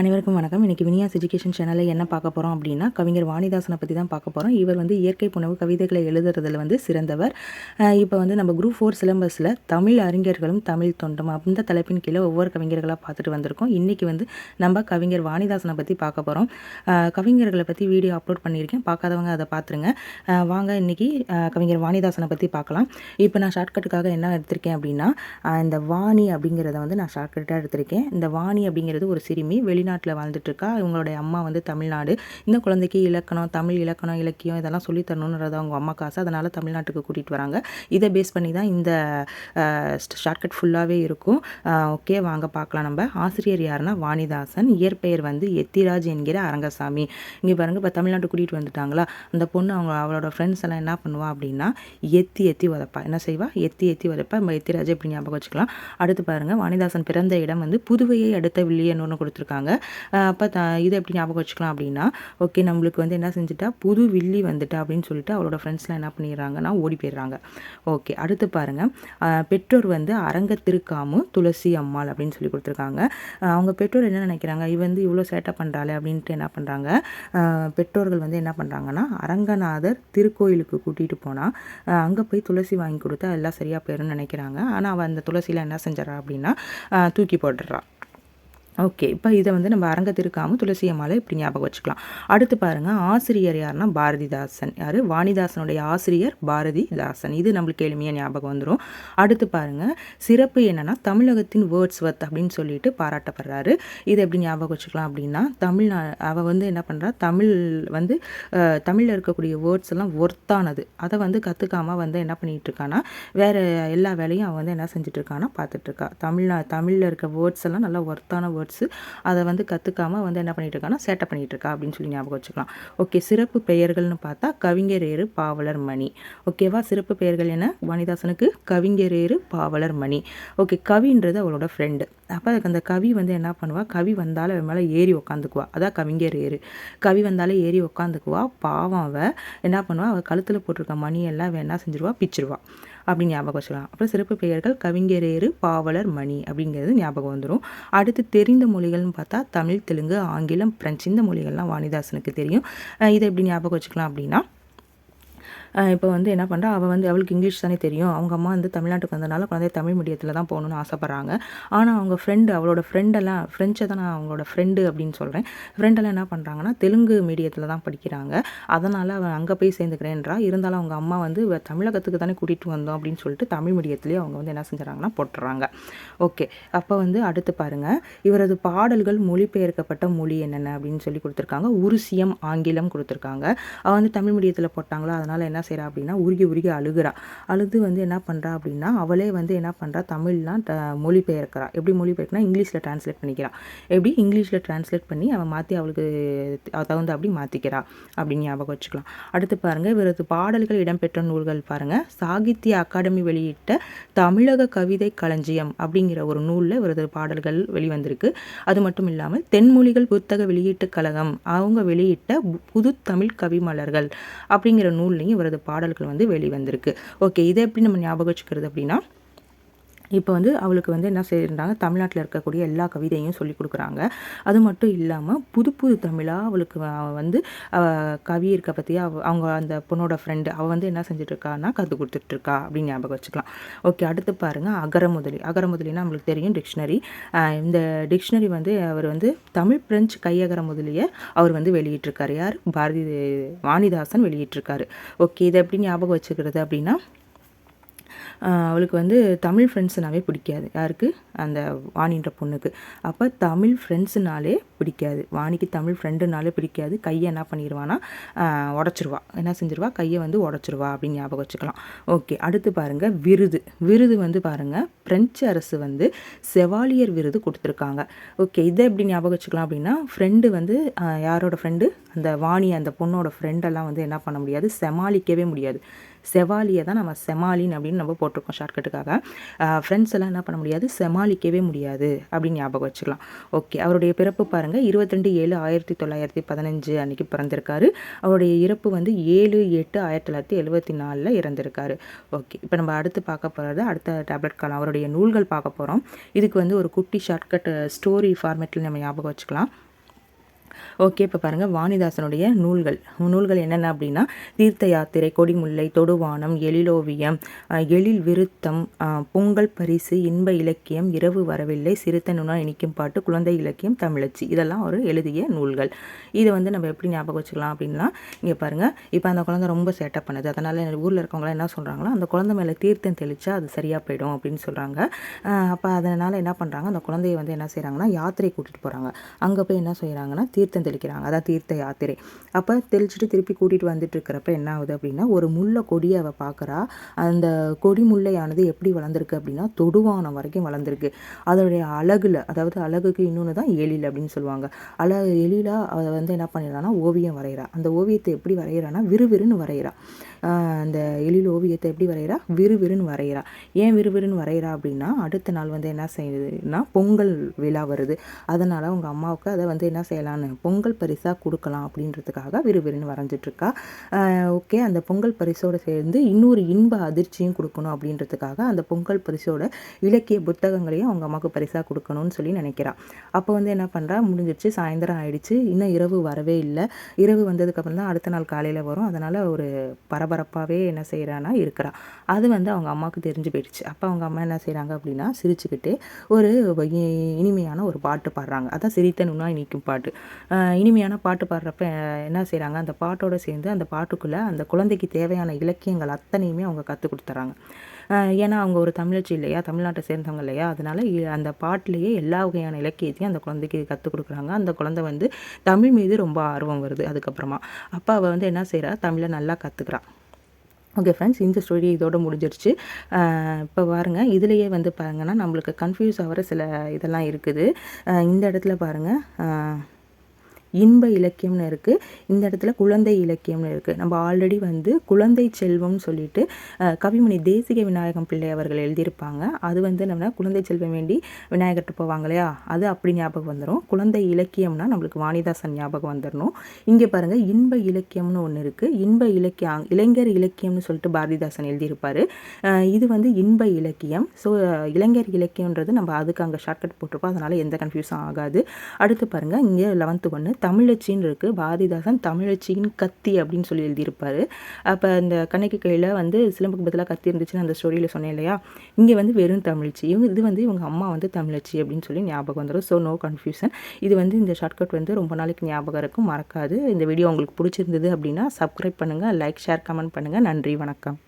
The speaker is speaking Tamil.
அனைவருக்கும் வணக்கம். இன்றைக்கி வினியாஸ் எஜுகேஷன் சேனலில் என்ன பார்க்க போகிறோம் அப்படின்னா கவிஞர் வாணிதாசனை பற்றி தான் பார்க்க போகிறோம் இவர் வந்து இயற்கை புணவு கவிதைகளை எழுதுறதுல வந்து சிறந்தவர். இப்போ வந்து நம்ம குரூப் ஃபோர் சிலபஸில் தமிழ் அறிஞர்களும் தமிழ் தொண்டும் அந்த தலைப்பின் கீழே ஒவ்வொரு கவிஞர்களாக பார்த்துட்டு வந்திருக்கோம். இன்றைக்கி வந்து நம்ம கவிஞர் வாணிதாசனை பற்றி பார்க்க போகிறோம் கவிஞர்களை பற்றி வீடியோ அப்லோட் பண்ணியிருக்கேன். பார்க்காதவங்க அதை பார்த்துருங்க. வாங்க இன்றைக்கி கவிஞர் வாணிதாசனை பற்றி பார்க்கலாம். இப்போ நான் ஷார்ட்கட்டுக்காக என்ன எடுத்திருக்கேன் அப்படின்னா இந்த வாணி அப்படிங்கிறத வந்து நான் ஷார்ட்கட்டாக எடுத்திருக்கேன். இந்த வாணி அப்படிங்கிறது ஒரு சிறுமி வெளி வெளிநாட்டில் வாழ்ந்துட்டுருக்கா. இவங்களுடைய அம்மா வந்து தமிழ்நாடு. இந்த குழந்தைக்கு இலக்கணம் தமிழ் இலக்கணம் இலக்கியம் இதெல்லாம் சொல்லித்தரணுன்றது அவங்க அம்மா காசு அதனால் தமிழ்நாட்டுக்கு கூட்டிகிட்டு வராங்க. இதை பேஸ் பண்ணி தான் இந்த ஷார்ட்கட் ஃபுல்லாகவே இருக்கும். ஓகே வாங்க பார்க்கலாம் நம்ம. ஆசிரியர் யாருன்னா வாணிதாசன். இயற்பெயர் வந்து எத்திராஜ் என்கிற அரங்கசாமி. இங்கே பாருங்க இப்போ தமிழ்நாட்டு கூட்டிகிட்டு வந்துட்டாங்களா? அந்த பொண்ணு அவங்க அவளோட ஃப்ரெண்ட்ஸ் எல்லாம் என்ன பண்ணுவா அப்படின்னா எத்தி எத்தி உதப்பா. என்ன செய்வா? எத்தி எத்தி உதப்பா. நம்ம எத்திராஜ் எப்படி ஞாபகம் வச்சுக்கலாம். அடுத்து பாருங்கள் வாணிதாசன் பிறந்த இடம் வந்து புதுவையை அடுத்த வில்லியன்னு ஒன்று கொடுத்துருக்காங்க. அப்போ த இதை எப்படி ஞாபகம் வச்சுக்கலாம் அப்படின்னா ஓகே நம்மளுக்கு வந்து என்ன செஞ்சுட்டா புது வில்லி வந்துட்டா அப்படின்னு சொல்லிட்டு அவளோட ஃப்ரெண்ட்ஸ்லாம் என்ன பண்ணிடுறாங்கன்னா ஓடி போயிடுறாங்க. ஓகே அடுத்து பாருங்கள் பெற்றோர் வந்து அரங்க திருக்காமு துளசி அம்மாள் அப்படின்னு சொல்லி கொடுத்துருக்காங்க. அவங்க பெற்றோர் என்ன நினைக்கிறாங்க இவ வந்து இவ்வளோ சேட்டை பண்ணுறாளே அப்படின்ட்டு என்ன பண்ணுறாங்க பெற்றோர்கள் வந்து என்ன பண்ணுறாங்கன்னா அரங்கநாதர் திருக்கோயிலுக்கு கூட்டிகிட்டு போனால் அங்கே போய் துளசி வாங்கி கொடுத்தா எல்லாம் சரியாக போயிடும்னு நினைக்கிறாங்க. ஆனால் அவள் அந்த துளசியில் என்ன செஞ்சிடறா அப்படின்னா தூக்கி போட்டுடுறா. ஓகே இப்போ இதை வந்து நம்ம அரங்கத்திற்காமல் துளசி அம்மாவை இப்படி ஞாபகம் வச்சுக்கலாம். அடுத்து பாருங்கள் ஆசிரியர் யாருன்னா பாரதிதாசன். யார்? வாணிதாசனுடைய ஆசிரியர் பாரதிதாசன். இது நம்மளுக்கு எளிமையாக ஞாபகம் வந்துடும் அடுத்து பாருங்கள் சிறப்பு என்னென்னா தமிழகத்தின் வேர்ட்ஸ் வர்த் அப்படின்னு சொல்லிட்டு பாராட்டப்படுறாரு. இது எப்படி ஞாபகம் வச்சுக்கலாம் அப்படின்னா தமிழ்நா அவள் வந்து என்ன பண்ணுறா தமிழ் வந்து தமிழில் இருக்கக்கூடிய வேர்ட்ஸ் எல்லாம் ஒர்த்தானது அதை வந்து கற்றுக்காம வந்து என்ன பண்ணிகிட்டு இருக்கான்னா வேறு எல்லா வேலையும் அவன் வந்து என்ன செஞ்சுட்டு பார்த்துட்ருக்கா தமிழ்நா தமிழில் இருக்க வேர்ட்ஸ் எல்லாம் நல்லா ஒர்த்தான வேர்ட்ஸ் அதை வந்து கற்றுக்காம வந்து என்ன பண்ணிட்டு இருக்கான்னா சேட்டை பண்ணிகிட்டு இருக்கா அப்படின்னு சொல்லி ஞாபகம் வச்சுக்கலாம். ஓகே சிறப்பு பெயர்கள்னு பார்த்தா கவிஞரேறு பாவலர் மணி. ஓகேவா சிறப்பு பெயர்கள் என்ன? வாணிதாசனுக்கு கவிஞரேறு பாவலர் மணி. ஓகே கவின்றது அவளோட ஃப்ரெண்டு அப்போ அதுக்கு அந்த கவி வந்து என்ன பண்ணுவாள் கவி வந்தாலும் அவன் மேலே ஏறி உக்காந்துக்குவா. அதான் கவிஞர் ஏறு கவி வந்தாலே ஏறி உக்காந்துக்குவா. பாவம் அவள் என்ன பண்ணுவாள் அவள் கழுத்தில் போட்டிருக்க மணியெல்லாம் அவள் என்ன செஞ்சிருவா? பிச்சிருவா. அப்படி ஞாபகம் வச்சுக்கலாம். அப்புறம் சிறப்பு பெயர்கள் கவிஞரேறு பாவலர் மணி அப்படிங்கிறது ஞாபகம் வந்துடும் அடுத்து தெரிந்த மொழிகள்னு பார்த்தா தமிழ் தெலுங்கு ஆங்கிலம் பிரெஞ்சு இந்த மொழிகள்லாம் வாணிதாசனுக்கு தெரியும். இதை எப்படி ஞாபகம் வச்சுக்கலாம் அப்படின்னா இப்போ வந்து என்ன பண்ணுறா அவள் வந்து அவளுக்கு இங்கிலீஷ் தானே தெரியும். அவங்க அம்மா வந்து தமிழ்நாட்டுக்கு வந்தனால குழந்தைய தமிழ் மீடியத்தில் தான் போகணுன்னு ஆசைப்பட்றாங்க. ஆனால் அவங்க ஃப்ரெண்டு அவளோட ஃப்ரெண்டெல்லாம் ஃப்ரெஞ்சை தான் நான் அவங்களோட ஃப்ரெண்டு அப்படின்னு சொல்கிறேன் ஃப்ரெண்டெல்லாம் என்ன பண்ணுறாங்கன்னா தெலுங்கு மீடியத்தில் தான் படிக்கிறாங்க. அதனால் அவன் அங்கே போய் சேர்ந்துக்கிறேன்றா. இருந்தாலும் அவங்க அம்மா வந்து தமிழகத்துக்கு தானே கூட்டிகிட்டு வந்தோம் அப்படின்னு சொல்லிட்டு தமிழ் மீடியத்துலேயே அவங்க வந்து என்ன செஞ்சுறாங்கன்னா போட்டுறாங்க ஓகே அப்போ வந்து அடுத்து பாருங்கள் இவரது பாடல்கள் மொழிபெயர்க்கப்பட்ட மொழி என்னென்ன அப்படின்னு சொல்லி கொடுத்துருக்காங்க. உருசியம் ஆங்கிலம் கொடுத்துருக்காங்க. அவள் வந்து தமிழ் மீடியத்தில் போட்டாங்களா? அதனால் என்ன செய்கிறா அப்படின்னா உருகி உருகி அழுகிறா. அழுது வந்து என்ன பண்ணுறா அப்படின்னா அவளே வந்து என்ன பண்ணுறா தமிழ்லாம் மொழிபெயர்க்கிறா. எப்படி மொழிபெயர்க்கனா இங்கிலீஷில் ட்ரான்ஸ்லேட் பண்ணிக்கிறா. எப்படி இங்கிலீஷில் ட்ரான்ஸ்லேட் பண்ணி அவன் மாற்றி அவளுக்கு தகுந்த அப்படி மாற்றிக்கிறா அப்படின்னு ஞாபகம் வச்சுக்கலாம். அடுத்து பாருங்கள் இவரது பாடல்கள் இடம்பெற்ற நூல்கள் பாருங்கள் சாகித்ய அகாடமி வெளியிட்ட தமிழக கவிதை களஞ்சியம் அப்படிங்கிற ஒரு நூலில் இவரது பாடல்கள் வெளிவந்திருக்கு. அது மட்டும் இல்லாமல் தென்மொழிகள் புத்தக வெளியீட்டுக் கழகம் அவங்க வெளியிட்ட பு- புது தமிழ் கவிமலர்கள் அப்படிங்கிற நூல்லையும் இவரது பாடல்கள் வந்து வெளிவந்திருக்கு. ஓகே இதை எப்படி நம்ம ஞாபகம் வச்சுக்கிறது அப்படின்னா இப்போ வந்து அவளுக்கு வந்து என்ன செய்கிறாங்க தமிழ்நாட்டில் இருக்கக்கூடிய எல்லா கவிதையும் சொல்லி கொடுக்குறாங்க. அது மட்டும் இல்லாமல் புது புது தமிழாக அவளுக்கு வந்து கவி இருக்க பற்றி அவ அவங்க அந்த பொண்ணோட ஃப்ரெண்டு அவள் வந்து என்ன செஞ்சிட்ருக்கான்னா கற்று கற்றுக் கொடுத்துட்ருக்கா அப்படின்னு ஞாபகம் வச்சுக்கலாம். ஓகே அடுத்து பாருங்கள் அகரமுதலி அகரமுதலினா நம்மளுக்கு தெரியும் டிக்ஷனரி இந்த டிக்ஷனரி வந்து அவர் வந்து தமிழ் பிரெஞ்சு கையகர முதலியை அவர் வந்து வெளியிட்டிருக்காரு யார்? பாரதி வாணிதாசன் வெளியிட்டிருக்காரு ஓகே இதை எப்படி ஞாபகம் வச்சுக்கிறது அப்படின்னா அவளுக்கு வந்து தமிழ் ஃப்ரெண்ட்ஸுனாவே பிடிக்காது. யாருக்கு? அந்த வாணின்ற பொண்ணுக்கு. அப்போ தமிழ் ஃப்ரெண்ட்ஸுனாலே பிடிக்காது. வாணிக்கு தமிழ் ஃப்ரெண்டுனாலே பிடிக்காது. கையை என்ன பண்ணிடுவான்னா உடச்சிருவா. என்ன செஞ்சிருவா? கையை வந்து உடச்சிருவா அப்படின்னு ஞாபகம் வச்சுக்கலாம். ஓகே அடுத்து பாருங்கள் விருது. விருது வந்து பாருங்கள் பிரெஞ்சு அரசு வந்து செவாலியர் விருது கொடுத்துருக்காங்க. ஓகே இதை எப்படி ஞாபகம் வச்சுக்கலாம் அப்படின்னா ஃப்ரெண்டு வந்து யாரோட ஃப்ரெண்டு அந்த வாணி அந்த பொண்ணோட ஃப்ரெண்டெல்லாம் வந்து என்ன பண்ண முடியாது? சமாளிக்கவே முடியாது. செவாலியை தான் நம்ம செமாலின் அப்படின்னு நம்ம போட்டிருக்கோம் ஷார்ட்கட்டுக்காக ஃப்ரெண்ட்ஸ் எல்லாம் என்ன பண்ண முடியாது? செமாலிக்கவே முடியாது அப்படின்னு ஞாபகம் வச்சுக்கலாம். ஓகே அவருடைய பிறப்பு பாருங்கள் இருபத்தி ரெண்டு ஏழு ஆயிரத்தி தொள்ளாயிரத்தி பதினஞ்சு அன்றைக்கி பிறந்திருக்காரு. அவருடைய இறப்பு வந்து ஏழு எட்டு ஆயிரத்தி தொள்ளாயிரத்தி எழுபத்தி நாலில் இறந்திருக்காரு. ஓகே இப்போ நம்ம அடுத்து பார்க்க போகிறது அடுத்த டேப்லெட் காலம் அவருடைய நூல்கள் பார்க்க போகிறோம் இதுக்கு வந்து ஒரு குட்டி ஷார்ட்கட் ஸ்டோரி ஃபார்மேட்டில் நம்ம ஞாபகம் வச்சுக்கலாம். ஓகே இப்போ பாருங்கள் வாணிதாசனுடைய நூல்கள். நூல்கள் என்னென்ன அப்படின்னா தீர்த்த யாத்திரை கொடிமுல்லை தொடுவானம் எழிலோவியம் எழில் விருத்தம் பொங்கல் பரிசு இன்ப இலக்கியம் இரவு வரவில்லை சிறுத்தனுனா இனிக்கும் பாட்டு குழந்தை இலக்கியம் தமிழச்சி. இதெல்லாம் ஒரு எழுதிய நூல்கள். இதை வந்து நம்ம எப்படி ஞாபகம் வச்சுக்கலாம் அப்படின்னா இங்கே பாருங்கள் இப்போ அந்த குழந்தை ரொம்ப சேட்டப் பண்ணுது. அதனால் ஊரில் இருக்கவங்களாம் என்ன சொல்கிறாங்களோ அந்த குழந்தை மேலே தீர்த்தம் தெளித்தா அது சரியாக போயிடும் அப்படின்னு சொல்கிறாங்க அப்போ அதனால் என்ன பண்ணுறாங்க அந்த குழந்தைய வந்து என்ன செய்கிறாங்கன்னா யாத்திரை கூட்டிகிட்டு போகிறாங்க அங்கே போய் என்ன செய்கிறாங்கன்னா தீர்த்தம் தெளிக்கிறாங்க அதான் தீர்த்த யாத்திரை. அப்போ தெளிச்சுட்டு திருப்பி கூட்டிகிட்டு வந்துட்டு இருக்கிறப்ப என்ன ஆகுது அப்படின்னா ஒரு முல்லை கொடியை அவள் பார்க்குறா அந்த கொடி முல்லையானது எப்படி வளர்ந்துருக்கு அப்படின்னா தொடுவானம் வரைக்கும் வளர்ந்துருக்கு. அதனுடைய அழகுல அதாவது அழகுக்கு இன்னொன்று தான் எழில் அப்படின்னு சொல்லுவாங்க. அழகு எழிலாக அதை வந்து என்ன பண்ணிடுறான்னா ஓவியம் வரைகிறா அந்த ஓவியத்தை எப்படி வரைகிறான்னா விறுவிறுன்னு வரைகிறா அந்த எழில் ஓவியத்தை எப்படி வரைகிறா விறுவிறுன்னு வரைகிறா ஏன் விறுவிறுன்னு வரைகிறா அப்படின்னா அடுத்த நாள் வந்து என்ன செய்யுதுன்னா பொங்கல் விழா வருது. அதனால் அவங்க அம்மாவுக்கு அதை வந்து என்ன செய்யலான்னு பொங்கல் பரிசாக கொடுக்கலாம் அப்படின்றதுக்காக விறுவிறுன்னு வரைஞ்சிட்ருக்கா. ஓகே அந்த பொங்கல் பரிசோடு சேர்ந்து இன்னொரு இன்ப அதிர்ச்சியும் கொடுக்கணும் அப்படின்றதுக்காக அந்த பொங்கல் பரிசோட இலக்கிய புத்தகங்களையும் அவங்க அம்மாவுக்கு பரிசாக கொடுக்கணும்னு சொல்லி நினைக்கிறான் அப்போ வந்து என்ன பண்ணுறா முடிஞ்சிடுச்சு சாயந்தரம் ஆயிடுச்சு. இன்னும் இரவு வரவே இல்லை. இரவு வந்ததுக்கப்புறம் தான் அடுத்த நாள் காலையில் வரும். அதனால் ஒரு பரபரப்பாகவே என்ன செய்கிறான்னா இருக்கிறா. அது வந்து அவங்க அம்மாவுக்கு தெரிஞ்சு போயிடுச்சு. அப்போ அவங்க அம்மா என்ன செய்கிறாங்க அப்படின்னா சிரிச்சுக்கிட்டு ஒரு இனிமையான ஒரு பாட்டு பாடுறாங்க. அதான் சிரித்தனுன்னா இனிக்கும் பாட்டு. இனிமையான பாட்டு பாடுறப்ப என்ன செய்கிறாங்க அந்த பாட்டோடு சேர்ந்து அந்த பாட்டுக்குள்ளே அந்த குழந்தைக்கு தேவையான இலக்கியங்கள் அத்தனையுமே அவங்க கற்றுக் கொடுத்துறாங்க. ஏன்னா அவங்க ஒரு தமிழச்சி இல்லையா? தமிழ்நாட்டை சேர்ந்தவங்க இல்லையா? அதனால் அந்த பாட்டிலேயே எல்லா வகையான இலக்கியத்தையும் அந்த குழந்தைக்கு கற்றுக் கொடுக்குறாங்க. அந்த குழந்தை வந்து தமிழ் மீது ரொம்ப ஆர்வம் வருது அதுக்கப்புறமா. அப்போ அவள் வந்து என்ன செய்கிறா தமிழை நல்லா கற்றுக்குறான் ஓகே ஃப்ரெண்ட்ஸ் இந்த ஸ்டோரி இதோட முடிஞ்சிருச்சு. இப்போ பாருங்கள் இதுலேயே வந்து பாருங்கன்னா நம்மளுக்கு கன்ஃபியூஸ் ஆகிற சில இதெல்லாம் இருக்குது. இந்த இடத்துல பாருங்கள் இன்ப இலக்கியம்னு இருக்குது இந்த இடத்துல குழந்தை இலக்கியம்னு இருக்குது நம்ம ஆல்ரெடி வந்து குழந்தை செல்வம்னு சொல்லிட்டு கவிமணி தேசிக விநாயகம் பிள்ளை அவர்கள் எழுதியிருப்பாங்க. அது வந்து நம்ம குழந்தை செல்வம் வேண்டி விநாயகர்கிட்ட போவாங்க இல்லையா? அது அப்படி ஞாபகம் வந்துடும் குழந்தை இலக்கியம்னா நம்மளுக்கு வாணிதாசன் ஞாபகம் வந்துடணும் இங்கே பாருங்கள் இன்ப இலக்கியம்னு ஒன்று இருக்குது இன்ப இலக்கியம் இளைஞர் இலக்கியம்னு சொல்லிட்டு பாரதிதாசன் எழுதியிருப்பார். இது வந்து இன்ப இலக்கியம். ஸோ இளைஞர் இலக்கியன்றது நம்ம அதுக்கு அங்கே ஷார்ட்கட் போட்டிருப்போம். அதனால் எந்த கன்ஃபியூஸும் ஆகாது. அடுத்து பாருங்கள் இங்கே லெவன்த்து ஒன்று தமிழச்சின்னு இருக்குது பாரதிதாசன் தமிழச்சியின் கத்தி அப்படின்னு சொல்லி எழுதியிருப்பார். அப்போ அந்த கண்ணைக்கு கையில் வந்து சிலம்புக்கு பதிலாக கத்தி இருந்துச்சுன்னு அந்த ஸ்டோரியில் சொன்னேன் இல்லையா? இங்கே வந்து வெறும் தமிழ்ச்சி. இவங்க இது வந்து இவங்க அம்மா வந்து தமிழச்சி அப்படின்னு சொல்லி ஞாபகம் வந்துடும் ஸோ நோ கன்ஃபியூஷன் இது வந்து இந்த ஷார்ட்கட் வந்து ரொம்ப நாளைக்கு ஞாபகம் இருக்கும். மறக்காது. இந்த வீடியோ உங்களுக்கு பிடிச்சிருந்தது அப்படின்னா சப்ஸ்கிரைப் பண்ணுங்கள் லைக் ஷேர் கமெண்ட் பண்ணுங்கள் நன்றி வணக்கம்.